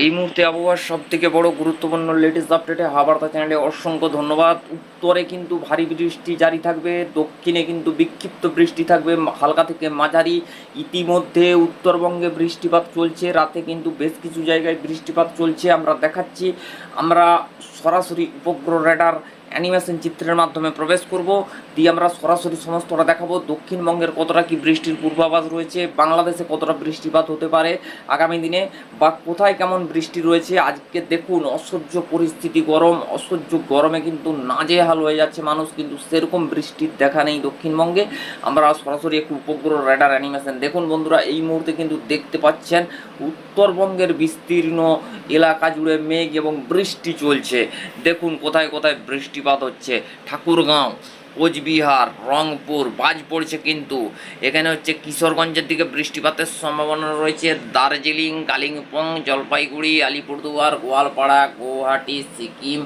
এই মুহূর্তে আবহাওয়ার সব থেকে বড় গুরুত্বপূর্ণ লেটেস্ট আপডেটে হাবার্তা চ্যানেলে অসংখ্য ধন্যবাদ। উত্তরে কিন্তু ভারী বৃষ্টি জারি থাকবে, দক্ষিণে কিন্তু বিক্ষিপ্ত বৃষ্টি থাকবে, হালকা থেকে মাঝারি। ইতিমধ্যে উত্তরবঙ্গে বৃষ্টিপাত চলছে, রাতে কিন্তু বেশ কিছু জায়গায় বৃষ্টিপাত চলছে। আমরা দেখাচ্ছি, আমরা সরাসরি উপগ্রহ রেডার অ্যানিমেশন চিত্রের মাধ্যমে প্রবেশ করব। দিয়ে আমরা সরাসরি সমস্তটা দেখাবো। দক্ষিণবঙ্গের কতটা কি বৃষ্টির পূর্বাভাস রয়েছে? বাংলাদেশে কতটা বৃষ্টিপাত হতে পারে আগামী দিনে? বা কোথায় কেমন বৃষ্টি রয়েছে? আজকে দেখুন, অসহ্য পরিস্থিতি, গরম, অসহ্য গরমে কিন্তু নাজেহাল হয়ে যাচ্ছে মানুষ। কিন্তু সেরকম বৃষ্টির দেখা নেই দক্ষিণবঙ্গে। আমরা সরাসরি একটু উপগ্রহ রেডার অ্যানিমেশন দেখুন বন্ধুরা। এই মুহূর্তে কিন্তু দেখতে পাচ্ছেন, উত্তরবঙ্গের বিস্তীর্ণ এলাকা জুড়ে মেঘ এবং বৃষ্টি চলছে। দেখুন কোথায় কোথায় বৃষ্টিপাত হচ্ছে ঠাকুরগাঁও কোচবিহার, রংপুর, বাজ পড়ছে কিন্তু। এখানে হচ্ছে কিশোরগঞ্জের দিকে বৃষ্টিপাতের সম্ভাবনা রয়েছে। দার্জিলিং, কালিম্পং, জলপাইগুড়ি, আলিপুরদুয়ার, গোয়ালপাড়া গুয়াহাটি সিকিম,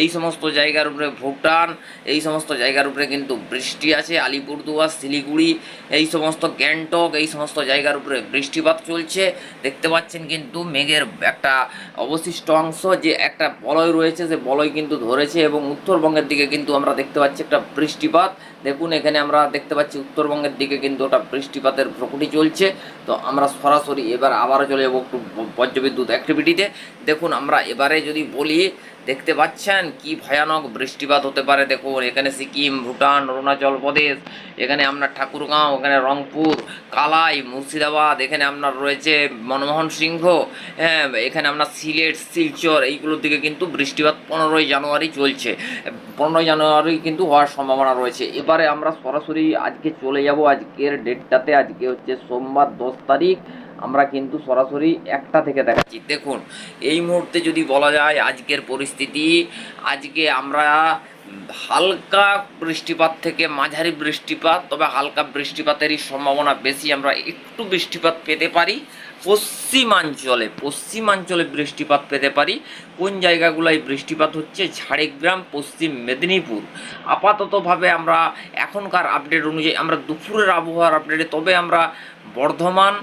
এই সমস্ত জায়গার উপরে ভুটান, এই সমস্ত জায়গার উপরে কিন্তু বৃষ্টি আছে। আলিপুরদুয়ার, শিলিগুড়ি, এই সমস্ত গ্যাংটক, এই সমস্ত জায়গার উপরে বৃষ্টিপাত চলছে। দেখতে পাচ্ছেন কিন্তু মেঘের একটা অবশিষ্ট অংশ, যে একটা বলয় রয়েছে, সে বলয় কিন্তু ধরেছে এবং উত্তরবঙ্গের দিকে কিন্তু আমরা দেখতে পাচ্ছি একটা বৃষ্টিপাত। দেখুন, এখানে আমরা দেখতে পাচ্ছি উত্তরবঙ্গের দিকে কিন্তু ওটা বৃষ্টিপাতের প্রকৃতি চলছে। তো আমরা সরাসরি এবার আবারও চলে যাব একটু বজ্রবিদ্যুৎ অ্যাক্টিভিটিতে দেখুন, আমরা এবারে যদি বলি দেখতে পাচ্ছেন কি ভয়ানক বৃষ্টিপাত হতে পারে দেখুন। এখানে সিকিম, ভুটান, অরুণাচল প্রদেশ, এখানে আপনার ঠাকুরগাঁও, এখানে রংপুর, কালাই, মুর্শিদাবাদ, এখানে আপনার রয়েছে মনমোহন সিংহ হ্যাঁ এখানে আপনার সিলেট, শিলচর, এইগুলোর দিকে কিন্তু বৃষ্টিপাত পনেরোই জানুয়ারি চলছে। পনেরোই জানুয়ারি কিন্তু হওয়ার সম্ভাবনা রয়েছে। এবারে আমরা সরাসরি আজকে চলে যাব, আজকের ডেটটাতে, আজকে হচ্ছে সোমবার দশ তারিখ। আমরা কিন্তু সরাসরি একটা থেকে দেখাচ্ছি। দেখুন, এই মুহূর্তে যদি বলা যায় আজকের পরিস্থিতি, আজকে আমরা হালকা বৃষ্টিপাত থেকে মাঝারি বৃষ্টিপাত, তবে হালকা বৃষ্টিপাতেরই সম্ভাবনা বেশি আমরা একটু বৃষ্টিপাত পেতে পারি। পশ্চিমাঞ্চলে পশ্চিমাঞ্চলে বৃষ্টিপাত পেতে পারি। কোন জায়গাগুলোয় বৃষ্টিপাত হচ্ছে? ঝাড়গ্রাম, পশ্চিম মেদিনীপুর। আপাততভাবে আমরা এখনকার আপডেট অনুযায়ী আমরা দুপুরের আবহাওয়ার আপডেটে তবে আমরা বর্ধমান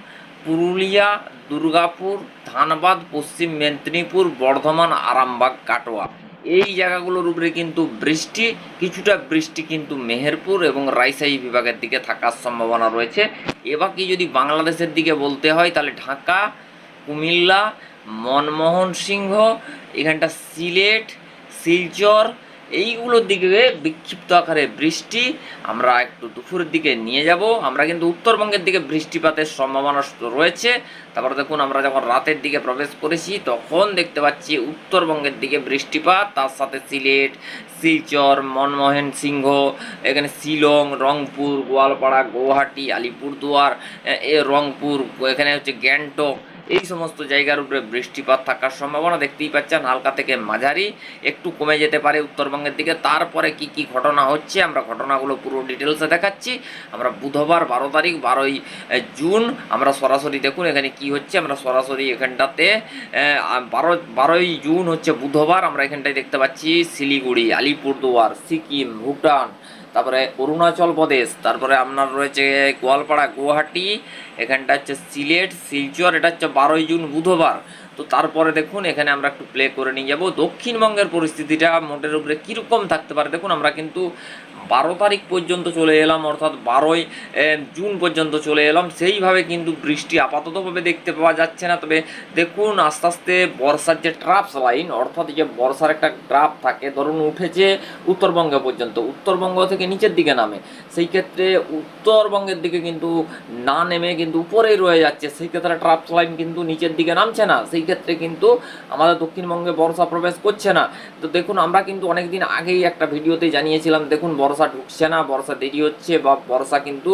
পুরুলিয়া, দুর্গাপুর, ধানবাদ, পশ্চিম মেদিনীপুর, বর্ধমান, আরামবাগ, কাটোয়া। এই জায়গাগুলোর উপরে কিন্তু বৃষ্টি, কিছুটা বৃষ্টি কিন্তু মেহেরপুর এবং রাইসাই বিভাগের দিকে থাকার সম্ভাবনা রয়েছে। এবার কি যদি বাংলাদেশের দিকে বলতে হয়, তাহলে ঢাকা, কুমিল্লা, মনমোহন সিংহ, এখানটা সিলেট, শিলচর এইগুলোর দিকে বিক্ষিপ্ত আকারে বৃষ্টি, আমরা একটু দুপুরের দিকে নিয়ে যাব। আমরা কিন্তু উত্তরবঙ্গের দিকে বৃষ্টিপাতের সম্ভাবনা রয়েছে। তারপরে দেখুন, আমরা যখন রাতের দিকে প্রবেশ করেছি, তখন দেখতে পাচ্ছি উত্তরবঙ্গের দিকে বৃষ্টিপাত, তার সাথে সিলেট, শিলচর, মনমোহন সিংহ, এখানে শিলং, রংপুর, গোয়ালপাড়া গুয়াহাটি আলিপুরদুয়ার এ, রংপুর, এখানে হচ্ছে গ্যাংটক এই সমস্ত জায়গার উপরে বৃষ্টিপাত থাকার সম্ভাবনা দেখতেই পাচ্ছেন। হালকা থেকে মাঝারি, একটু কমে যেতে পারে উত্তরবঙ্গের দিকে। তারপরে কি কি ঘটনা হচ্ছে, আমরা ঘটনাগুলো পুরো ডিটেলসে দেখাচ্ছি। আমরা বুধবার বারো তারিখ, বারোই জুন, আমরা সরাসরি দেখুন এখানে কি হচ্ছে। আমরা সরাসরি এখানটাতে বারো, বারোই জুন হচ্ছে বুধবার, আমরা এখানটায় দেখতে পাচ্ছি শিলিগুড়ি, আলিপুরদুয়ার, সিকিম, ভুটান তারপরে অরুণাচল প্রদেশ, তারপরে আপনার রয়েছে গোয়ালপাড়া, গুয়াহাটি, এখানটা হচ্ছে সিলেট, শিলচর, এটা হচ্ছে বারোই জুন বুধবার। তো তারপরে দেখুন, এখানে আমরা একটু প্লে করে নিয়ে যাব। দক্ষিণবঙ্গের পরিস্থিতিটা মোটের উপরে কীরকম থাকতে পারে, দেখুন, আমরা কিন্তু বারো তারিখ পর্যন্ত চলে এলাম, অর্থাৎ বারোই জুন পর্যন্ত চলে এলাম। সেইভাবে কিন্তু বৃষ্টি আপাততভাবে দেখতে পাওয়া যাচ্ছে না। তবে দেখুন, আস্তে আস্তে বর্ষার যে ট্রাপস লাইন অর্থাৎ যে বর্ষার একটা গ্রাফ থাকে, ধরুন উঠেছে উত্তরবঙ্গ পর্যন্ত। উত্তরবঙ্গ থেকে নিচের দিকে নামে। সেই ক্ষেত্রে উত্তরবঙ্গের দিকে কিন্তু না নেমে কিন্তু উপরেই রয়ে যাচ্ছে। সেই ক্ষেত্রে ট্রাপস লাইন কিন্তু নিচের দিকে নামছে না। সেই ক্ষেত্রে কিন্তু আমাদের দক্ষিণবঙ্গে বর্ষা প্রবেশ করছে না। তো দেখুন, আমরা কিন্তু অনেকদিন আগেই একটা ভিডিওতে জানিয়েছিলাম, দেখুন, বর্ষা ঢুকছে না বর্ষা দেরি হচ্ছে বা বর্ষা কিন্তু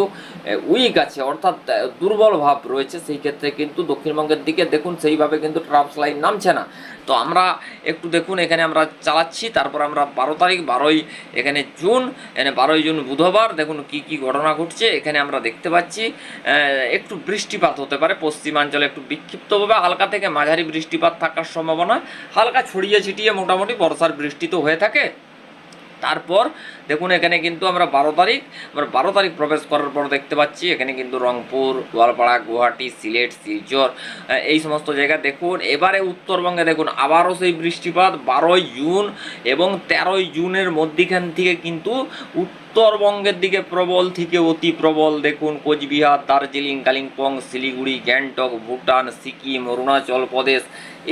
উইক আছে, অর্থাৎ দুর্বল ভাব রয়েছে, সেই ক্ষেত্রে কিন্তু দক্ষিণবঙ্গের দিকে দেখুন, সেইভাবে কিন্তু ট্রাপস লাইন নামছে না। তো আমরা একটু দেখুন, এখানে আমরা চালাচ্ছি, তারপর আমরা বারো তারিখ, বারোই এখানে জুন, এখানে বারোই জুন বুধবার, দেখুন কি কি ঘটনা ঘটছে, এখানে আমরা দেখতে পাচ্ছি একটু বৃষ্টিপাত হতে পারে, পশ্চিমাঞ্চলে একটু বিক্ষিপ্তভাবে, হালকা থেকে মাঝারি বৃষ্টিপাত থাকার সম্ভাবনা, হালকা ছড়িয়ে ছিটিয়ে মোটামুটি বর্ষার বৃষ্টি তো হয়ে থাকে। তারপর দেখুন, এখানে কিন্তু আমরা বারো তারিখ, আমরা বারো তারিখ প্রবেশ করার পর দেখতে পাচ্ছি, এখানে কিন্তু রংপুর, গোয়ালপাড়া, গুয়াহাটি, সিলেট, শিলচর এই সমস্ত জায়গা দেখুন। এবারে উত্তরবঙ্গে দেখুন, আবারও সেই বৃষ্টিপাত, বারোই জুন এবং তেরোই জুনের মধ্যিখান থেকে কিন্তু উত্তরবঙ্গের দিকে প্রবল থেকে অতি প্রবল দেখুন কোচবিহার, দার্জিলিং, কালিম্পং, শিলিগুড়ি, গ্যাংটক, ভুটান, সিকিম, অরুণাচল প্রদেশ।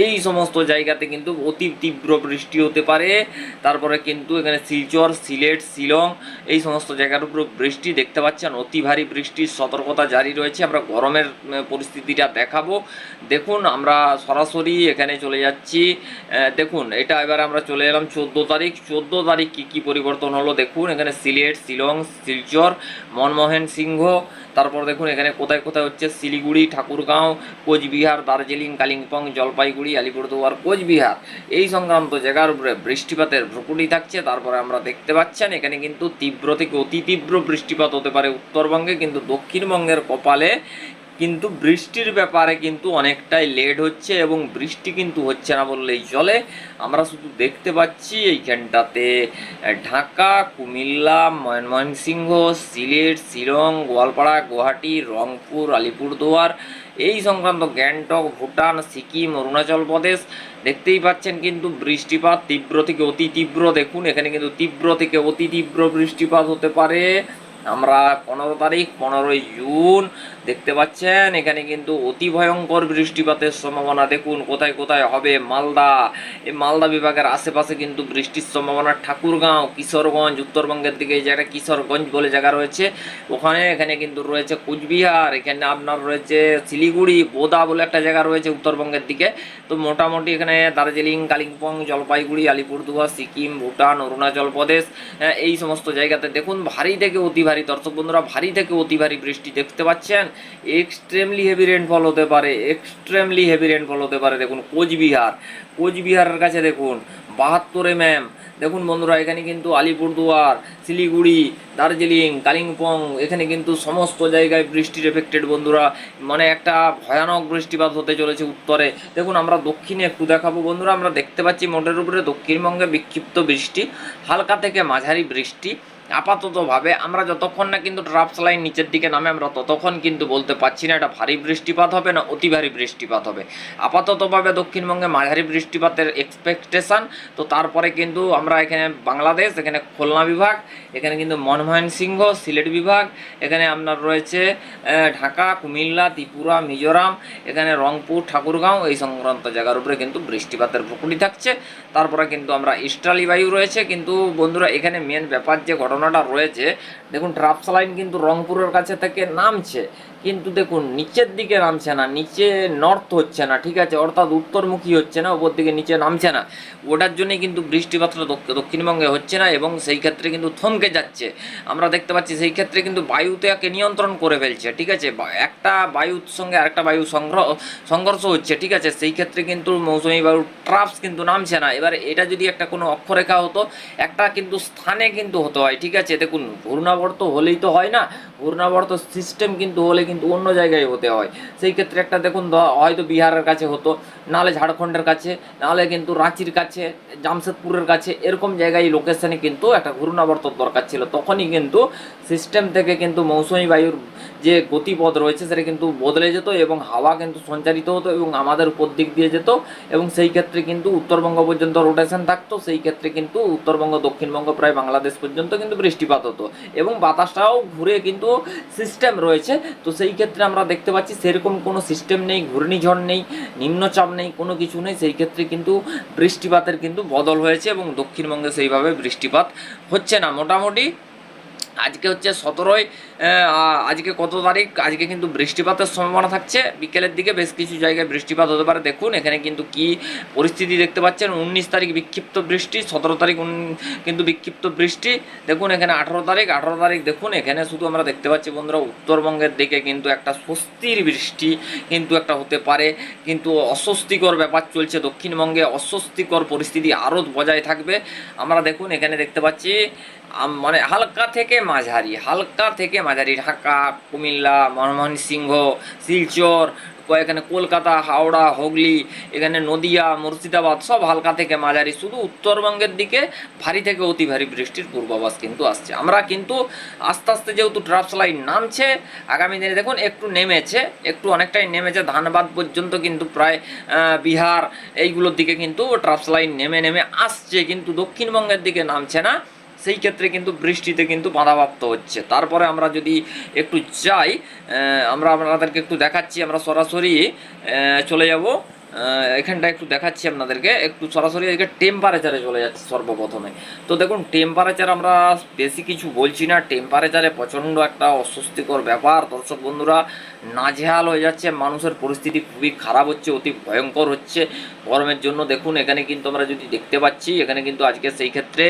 এই সমস্ত জায়গাতে কিন্তু অতি তীব্র বৃষ্টি হতে পারে। তারপরে কিন্তু এখানে শিলচর, সিলেট, শিলং, এই সমস্ত জায়গার উপর বৃষ্টি দেখতে পাচ্ছেন। অতি ভারী বৃষ্টির সতর্কতা জারি রয়েছে। আমরা গরমের পরিস্থিতিটা দেখাবো। দেখুন, আমরা সরাসরি এখানে চলে যাচ্ছি। দেখুন, এটা এবার আমরা চলে এলাম চোদ্দ তারিখ। চোদ্দ তারিখ কী কী পরিবর্তন হলো দেখুন। এখানে সিলেট শিলং, শিলচর, মনমোহন সিংহ। তারপর দেখুন এখানে কোথায় কোথায় হচ্ছে? শিলিগুড়ি, ঠাকুরগাঁও, কোচবিহার, দার্জিলিং, কালিম্পং, জলপাইগুড়ি, আলিপুরদুয়ার, কোচবিহার। এই সংক্রান্ত জায়গার উপরে বৃষ্টিপাতের ভ্রুকুটি থাকছে। তারপরে আমরা দেখতে পাচ্ছেন, এখানে কিন্তু তীব্র থেকে অতি তীব্র বৃষ্টিপাত হতে পারে উত্তরবঙ্গে, কিন্তু দক্ষিণবঙ্গের কপালে কিন্তু বৃষ্টির ব্যাপারে কিন্তু অনেকটাই লেট হচ্ছে এবং বৃষ্টি কিন্তু হচ্ছে না বললেই চলে। আমরা শুধু দেখতে পাচ্ছি এইখানটাতে ঢাকা, কুমিল্লা, ময়মনসিংহ, সিলেট, শিলং, গোয়ালপাড়া, গুয়াহাটি, রংপুর, আলিপুরদুয়ার, এই সংক্রান্ত গ্যাংটক, ভুটান, সিকিম, অরুণাচল প্রদেশ। দেখতেই পাচ্ছেন কিন্তু বৃষ্টিপাত তীব্র থেকে অতি তীব্র। দেখুন, এখানে কিন্তু তীব্র থেকে অতি তীব্র বৃষ্টিপাত হতে পারে। আমরা পনেরো তারিখ, পনেরোই জুন দেখতে পাচ্ছেন এখানে কিন্তু অতি ভয়ঙ্কর বৃষ্টিপাতের সম্ভাবনা। দেখুন কোথায় কোথায় হবে মালদা। এই মালদা বিভাগের আশেপাশে কিন্তু বৃষ্টির সম্ভাবনা। ঠাকুরগাঁও কিশোরগঞ্জ উত্তরবঙ্গের দিকে এই জায়গাটা কিশোরগঞ্জ বলে জায়গা রয়েছে। ওখানে এখানে কিন্তু রয়েছে কুচবিহার এখানে আপনার রয়েছে শিলিগুড়ি বোদা বলে একটা জায়গা রয়েছে উত্তরবঙ্গের দিকে। তো মোটামুটি এখানে দার্জিলিং কালিম্পং জলপাইগুড়ি আলিপুরদুয়ার সিকিম ভুটান অরুণাচল প্রদেশ আহ, এই সমস্ত জায়গাতে দেখুন ভারী থেকে অতি ভারী। দর্শক বন্ধুরা ভারী থেকে অতি ভারী বৃষ্টি দেখতে পাচ্ছেন। এক্সট্রিমলি হেভি রেনফল হতে পারে এক্সট্রিমলি হেভি রেনফল হতে পারে। দেখুন, কোচবিহার, কোচবিহারের কাছে দেখুন, বাহাত্তরে ম্যাম দেখুন বন্ধুরা, এখানে কিন্তু আলিপুরদুয়ার, শিলিগুড়ি, দার্জিলিং, কালিম্পং, এখানে কিন্তু সমস্ত জায়গায় বৃষ্টির এফেক্টেড বন্ধুরা। মানে একটা ভয়ানক বৃষ্টিপাত হতে চলেছে উত্তরে। দেখুন, আমরা দক্ষিণে একটু দেখাবো বন্ধুরা। আমরা দেখতে পাচ্ছি মোটের উপরে দক্ষিণবঙ্গে বিক্ষিপ্ত বৃষ্টি, হালকা থেকে মাঝারি বৃষ্টি। আপাততভাবে আমরা যতক্ষণ না কিন্তু ড্রাফট লাইন নিচের দিকে নামে, আমরা ততক্ষণ কিন্তু বলতে পারছি না, এটা ভারী বৃষ্টিপাত হবে না, অতি ভারী বৃষ্টিপাত হবে। আপাততভাবে দক্ষিণবঙ্গে মাঝারি বৃষ্টিপাতের এক্সপেকটেশন তো তারপরে কিন্তু আমরা এখানে বাংলাদেশ, এখানে খুলনা বিভাগ, এখানে কিন্তু মনমোহন সিংহ, সিলেট বিভাগ, এখানে আপনার রয়েছে ঢাকা, কুমিল্লা, ত্রিপুরা, মিজোরাম, এখানে রংপুর, ঠাকুরগাঁও, এই সংক্রান্ত জায়গার উপরে কিন্তু বৃষ্টিপাতের প্রকৃতি থাকছে। তারপরে কিন্তু আমরা ইস্টালি বায়ু রয়েছে, কিন্তু বন্ধুরা এখানে মেন ব্যাপার যে ঘটনাটা রয়েছে। দেখুন ড্রাফসলাইন লাইন কিন্তু রংপুরের কাছে থেকে নামছে। কিন্তু দেখুন, নিচের দিকে নামছে না, নিচে নর্থ হচ্ছে না, ঠিক আছে? অর্থাৎ উত্তরমুখী হচ্ছে না ওপর দিকে নিচে নামছে না। ওটার জন্য কিন্তু বৃষ্টিপাতটা দক্ষিণবঙ্গে হচ্ছে না এবং সেই ক্ষেত্রে কিন্তু থমকে যাচ্ছে। আমরা দেখতে পাচ্ছি সেই ক্ষেত্রে কিন্তু বায়ুতে একে নিয়ন্ত্রণ করে ফেলছে, ঠিক আছে? একটা বায়ুর সঙ্গে আরেকটা বায়ু সংগ্রহ, সংঘর্ষ হচ্ছে, ঠিক আছে? সেই ক্ষেত্রে কিন্তু মৌসুমি বায়ুর ট্রাফস কিন্তু নামছে না। এবার এটা যদি একটা কোনো অক্ষরেখা হতো, একটা কিন্তু স্থানে কিন্তু হতে হয়, ঠিক আছে? দেখুন, ঘূর্ণাবর্ত হলেই তো হয় না, ঘূর্ণাবর্ত সিস্টেম কিন্তু হলে কিন্তু অন্য জায়গায় হতে হয়। সেই ক্ষেত্রে একটা দেখুন হয়তো বিহারের কাছে হতো, নাহলে ঝাড়খণ্ডের কাছে, নাহলে কিন্তু রাঁচির কাছে, জামশেদপুরের কাছে, এরকম জায়গায় লোকেশনে কিন্তু একটা ঘূর্ণাবর্তর দরকার ছিল। তখনই কিন্তু সিস্টেম থেকে কিন্তু মৌসুমি বায়ুর যে গতিপথ রয়েছে, সেটা কিন্তু বদলে যেত এবং হাওয়া কিন্তু সঞ্চারিত হতো এবং আমাদের উপর দিক দিয়ে যেত এবং সেই ক্ষেত্রে কিন্তু উত্তরবঙ্গ পর্যন্ত রোটেশন থাকতো, সেই ক্ষেত্রে কিন্তু উত্তরবঙ্গ, দক্ষিণবঙ্গ, প্রায় বাংলাদেশ পর্যন্ত কিন্তু বৃষ্টিপাত হতো এবং বাতাসটাও ঘুরে কিন্তু সিস্টেম রয়েছে। তো সেই ক্ষেত্রে আমরা দেখতে পাচ্ছি সেরকম কোনো সিস্টেম নেই, ঘূর্ণিঝড় নেই, নিম্নচাপ নেই, কোনো কিছু নেই। সেই ক্ষেত্রে কিন্তু বৃষ্টিপাতের কিন্তু বদল হয়েছে এবং দক্ষিণবঙ্গে সেইভাবে বৃষ্টিপাত হচ্ছে না। মোটামুটি আজকে হচ্ছে সতেরোই আজকে কত তারিখ? আজকে কিন্তু বৃষ্টিপাতের সম্ভাবনা থাকছে। বিকেলের দিকে বেশ কিছু জায়গায় বৃষ্টিপাত হতে পারে। দেখুন, এখানে কিন্তু কি পরিস্থিতি দেখতে পাচ্ছেন। উনিশ তারিখ বিক্ষিপ্ত বৃষ্টি, সতেরো তারিখ কিন্তু বিক্ষিপ্ত বৃষ্টি। দেখুন, এখানে আঠেরো তারিখ আঠেরো তারিখ দেখুন, এখানে শুধু আমরা দেখতে পাচ্ছি বন্ধুরা, উত্তরবঙ্গের দিকে কিন্তু একটা স্বস্তির বৃষ্টি কিন্তু একটা হতে পারে। কিন্তু অস্বস্তিকর ব্যাপার চলছে দক্ষিণবঙ্গে। অস্বস্তিকর পরিস্থিতি আরও বজায় থাকবে। আমরা দেখুন, এখানে দেখতে পাচ্ছি মানে হালকা থেকে মাঝারি, হালকা থেকে মাঝারি ঢাকা, কুমিল্লা, মনমোহন সিংহ, শিলচর, এখানে কলকাতা, হাওড়া, হুগলি, এখানে নদিয়া, মুর্শিদাবাদ, সব হালকা থেকে মাঝারি। শুধু উত্তরবঙ্গের দিকে ভারী থেকে অতি ভারী বৃষ্টির পূর্বাভাস কিন্তু আসছে। আমরা কিন্তু আস্তে আস্তে যেহেতু ট্রাপস লাইন নামছে, আগামী দিনে দেখুন একটু নেমেছে, একটু অনেকটাই নেমেছে। ধানবাদ পর্যন্ত কিন্তু প্রায় বিহার, এইগুলোর দিকে কিন্তু ট্রাপস লাইন নেমে নেমে আসছে, কিন্তু দক্ষিণবঙ্গের দিকে নামছে না। সেই ক্ষেত্রে কিন্তু বৃষ্টিতে কিন্তু বাধাপ্রাপ্ত হচ্ছে। তারপরে আমরা যদি একটু যাই আমরা আপনাদেরকে একটু দেখাচ্ছি, আমরা সরাসরি চলে যাব। এখানটা একটু দেখাচ্ছি আপনাদেরকে। একটু সরাসরি এদিকে টেম্পারেচারে চলে যাচ্ছে সর্বপ্রথমে। তো দেখুন টেম্পারেচার আমরা বেশি কিছু বলছি না। টেম্পারেচারে প্রচণ্ড একটা অস্বস্তিকর ব্যাপার। দর্শক বন্ধুরা নাজেহাল হয়ে যাচ্ছে, মানুষের পরিস্থিতি খুবই খারাপ হচ্ছে, অতি ভয়ঙ্কর হচ্ছে। গরমের জন্য দেখুন, এখানে কিন্তু আমরা যদি দেখতে পাচ্ছি, এখানে কিন্তু আজকে সেই ক্ষেত্রে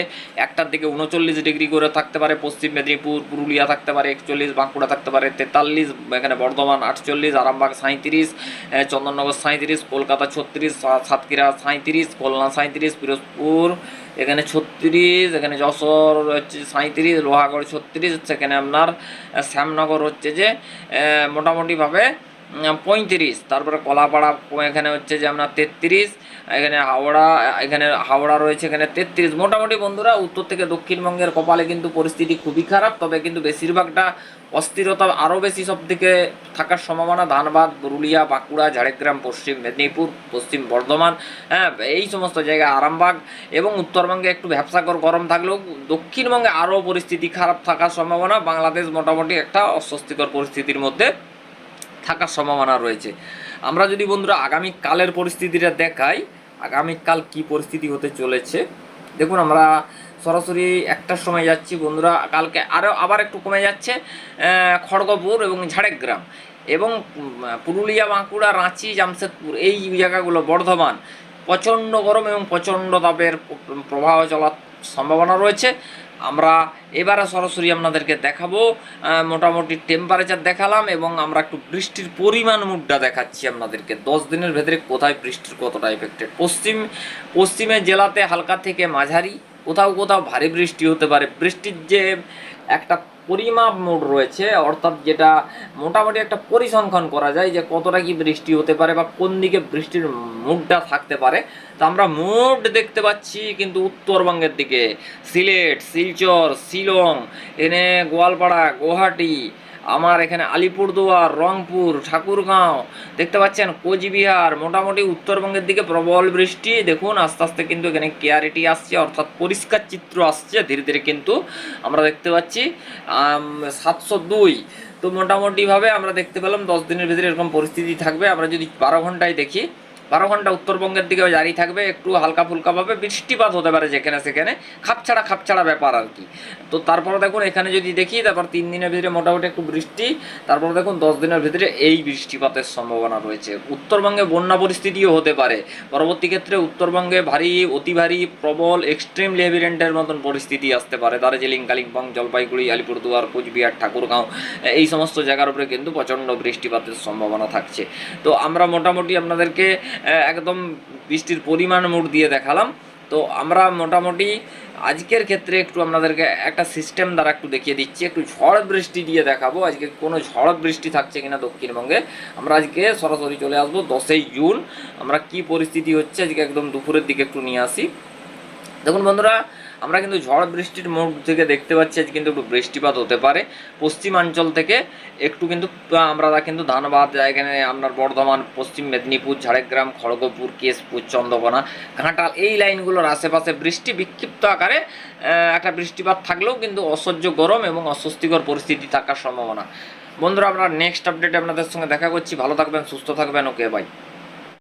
একটার দিকে উনচল্লিশ ডিগ্রি করে থাকতে পারে, পশ্চিম মেদিনীপুর, পুরুলিয়া থাকতে পারে একচল্লিশ, বাঁকুড়া থাকতে পারে তেতাল্লিশ, এখানে বর্ধমান আটচল্লিশ, আরামবাগ সাঁত্রিশ চন্দননগর সাঁত্রিশ কলকাতা ছত্রিশ সাতক্ষীরা সাঁত্রিশ খুলনা সাঁত্রিশ পিরোজপুর এখানে ছত্রিশ, এখানে যশোর হচ্ছে সাঁত্রিশ লোহাগড় ছত্রিশ, সেখানে আপনার শ্যামনগর হচ্ছে যে মোটামুটিভাবে পঁয়ত্রিশ। তারপরে কলাপাড়া, এখানে হচ্ছে যে আপনার তেত্রিশ, এখানে হাওড়া এখানে হাওড়া রয়েছে এখানে তেত্রিশ। মোটামুটি বন্ধুরা, উত্তর থেকে দক্ষিণবঙ্গের কপালে কিন্তু পরিস্থিতি খুবই খারাপ, তবে কিন্তু বেশিরভাগটা অস্থিরতা আরও বেশি সব থেকে থাকার সম্ভাবনা, ধানবাদ, পুরুলিয়া, বাঁকুড়া, ঝাড়গ্রাম, পশ্চিম মেদিনীপুর, পশ্চিম বর্ধমান হ্যাঁ এই সমস্ত জায়গায় আরামবাগ এবং উত্তরবঙ্গে একটু ব্যবসাকর গরম থাকলেও দক্ষিণবঙ্গে আরও পরিস্থিতি খারাপ থাকার সম্ভাবনা, বাংলাদেশ মোটামুটি একটা অস্বস্তিকর পরিস্থিতির মধ্যে থাকার সম্ভাবনা রয়েছে। আমরা যদি বন্ধুরা আগামী কালের পরিস্থিতিটা দেখাই, আগামীকাল কি পরিস্থিতি হতে চলেছে, দেখুন আমরা সরাসরি একটার সময় যাচ্ছি, বন্ধুরা। কালকে আরও আবার একটু কমে যাচ্ছে খড়গপুর এবং ঝাড়গ্রাম এবং পুরুলিয়া, বাঁকুড়া, রাঁচি, জামশেদপুর এই জায়গাগুলো বর্ধমান। প্রচণ্ড গরম এবং প্রচণ্ড তাপের প্র- প্রবাহ চলার সম্ভাবনা রয়েছে। আমরা এবারে সরাসরি আপনাদেরকে দেখাবো মোটামুটি টেম্পারেচার দেখালাম এবং আমরা একটু বৃষ্টির পরিমাণ মুডটা দেখাচ্ছি আপনাদেরকে। দশ দিনের ভেতরে কোথায় বৃষ্টির কতটা এফেক্টেড পশ্চিম, পশ্চিমের জেলাতে হালকা থেকে মাঝারি কোথাও কোথাও ভারী বৃষ্টি হতে পারে। বৃষ্টির যে একটা পরিমাপ মোড রয়েছে, অর্থাৎ যেটা মোটামুটি একটা পরিসংখ্যান করা যায় যে কতটা কি বৃষ্টি হতে পারে বা কোন দিকে বৃষ্টির মুডটা থাকতে পারে। তো আমরা মুড দেখতে পাচ্ছি কিন্তু উত্তরবঙ্গের দিকে। সিলেট, শিলচর, শিলং, এনে গোয়ালপাড়া, গুয়াহাটি আমার এখানে আলিপুরদুয়ার, রংপুর, ঠাকুরগাঁও, দেখতে পাচ্ছেন কোচবিহার, মোটামুটি উত্তরবঙ্গের দিকে প্রবল বৃষ্টি। দেখুন, আস্তে আস্তে কিন্তু এখানে ক্লিয়ারিটি আসছে, অর্থাৎ পরিষ্কার চিত্র আসছে। ধীরে ধীরে কিন্তু আমরা দেখতে পাচ্ছি সাতশো দুই। তো মোটামুটিভাবে আমরা দেখতে পেলাম, দশ দিনের ভিতরে এরকম পরিস্থিতি থাকবে। আমরা যদি বারো ঘন্টায় দেখি বারো ঘণ্টা উত্তরবঙ্গের দিকে জারি থাকবে, একটু হালকা ফুলকাভাবে বৃষ্টিপাত হতে পারে যেখানে সেখানে, খাপছাড়া খাপছাড়া ব্যাপার আর কি। তো তারপরে দেখুন, এখানে যদি দেখি, তারপর তিন দিনের ভিতরে মোটামুটি একটু বৃষ্টি, তারপর দেখুন দশ দিনের ভিতরে এই বৃষ্টিপাতের সম্ভাবনা রয়েছে। উত্তরবঙ্গে বন্যা পরিস্থিতিও হতে পারে। পরবর্তী ক্ষেত্রে উত্তরবঙ্গে ভারী, অতি ভারী, প্রবল এক্সট্রিম লেভিরেন্টের মতন পরিস্থিতি আসতে পারে। দার্জিলিং, কালিম্পং, জলপাইগুড়ি, আলিপুরদুয়ার, কোচবিহার, ঠাকুরগাঁও, এই সমস্ত জায়গার উপরে কিন্তু প্রচণ্ড বৃষ্টিপাতের সম্ভাবনা থাকছে। তো আমরা মোটামুটি আপনাদেরকে একদম বৃষ্টির পরিমাণ মোট দিয়ে দেখালাম। তো আমরা মোটামুটি আজকের ক্ষেত্রে একটু আপনাদেরকে একটা সিস্টেম দ্বারা একটু দেখিয়ে দিচ্ছি। একটু ঝড় বৃষ্টি দিয়ে দেখাবো। আজকে কোনো ঝড় বৃষ্টি থাকছে কিনা দক্ষিণবঙ্গে। আমরা আজকে সরাসরি চলে আসব দশই জুন। আমরা কি পরিস্থিতি হচ্ছে? আজকে একদম দুপুরের দিকে একটু নিয়ে আসি। দেখুন বন্ধুরা আমরা কিন্তু ঝড় বৃষ্টির মোড় থেকে দেখতে পাচ্ছি, আজ কিন্তু একটু বৃষ্টিপাত হতে পারে। পশ্চিমাঞ্চল থেকে একটু কিন্তু আমরা কিন্তু ধানবাদ, এখানে আপনার বর্ধমান, পশ্চিম মেদিনীপুর, ঝাড়গ্রাম, খড়গপুর, কেশপুর, চন্দ্রকোনা, ঘাটাল, এই লাইনগুলোর আশেপাশে বৃষ্টি বিক্ষিপ্ত আকারে একটা বৃষ্টিপাত থাকলেও কিন্তু অসহ্য গরম এবং অস্বস্তিকর পরিস্থিতি থাকার সম্ভাবনা। বন্ধুরা, আমরা নেক্সট আপডেটে আপনাদের সঙ্গে দেখা করছি। ভালো থাকবেন, সুস্থ থাকবেন। Okay bye